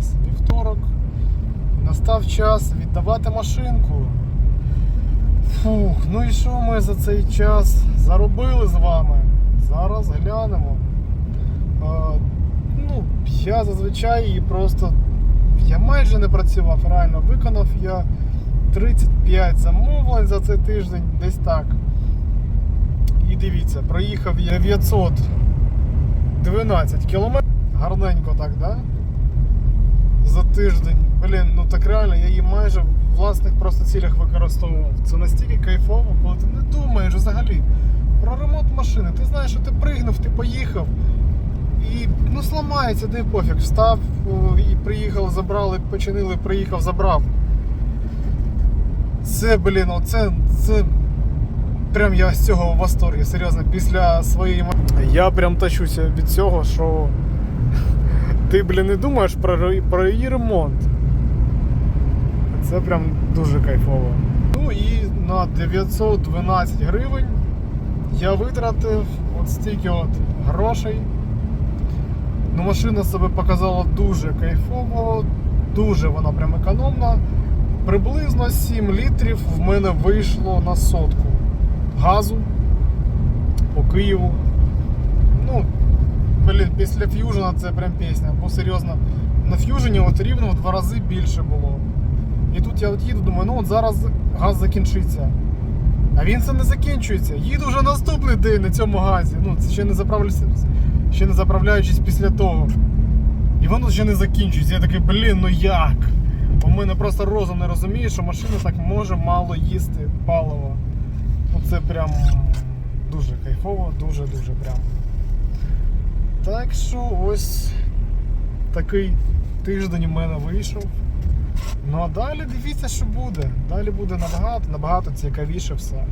нас вівторок. Настав час віддавати машинку. Фух, ну і що ми за цей час заробили з вами? Зараз глянемо. Е, ну, я зазвичай її просто. Я майже не працював, реально виконав я 35 замовлень за цей тиждень, десь так. І дивіться, проїхав я 912 кілометрів. Гарненько так, да? Тиждень. Блін, ну так реально, я її майже в власних просто цілях використовував. Це настільки кайфово, коли ти не думаєш взагалі про ремонт машини. Ти знаєш, що ти пригнув, ти поїхав. І ну сламається, не пофіг. Встав і приїхав, забрали, починили, приїхав, забрав. Це, блін, оце, це прям я з цього в восторгі, серйозно, після своєї Я прям тащуся від цього, що ти, блін, не думаєш про, про її ремонт. Це прям дуже кайфово. Ну і на 912 гривень я витратив от стільки от грошей. Ну, машина себе показала дуже кайфово, дуже вона прям економна. Приблизно 7 літрів в мене вийшло на сотку газу по Києву. Після ф'южена це прям пісня, бо серйозно, на ф'южені от рівно в два рази більше було. І тут я от їду, думаю, ну от зараз газ закінчиться. А він це не закінчується. Їду вже наступний день на цьому газі. Ну, це ще не ще не заправляючись після того. І воно ще не закінчується. Я такий, блін, ну як? У мене просто розум не розуміє, що машина так може мало їсти паливо. Ну це прям дуже кайфово, дуже-дуже прям. Так що ось такий тиждень у мене вийшов. Ну а далі дивіться, що буде. Далі буде набагато, набагато цікавіше все.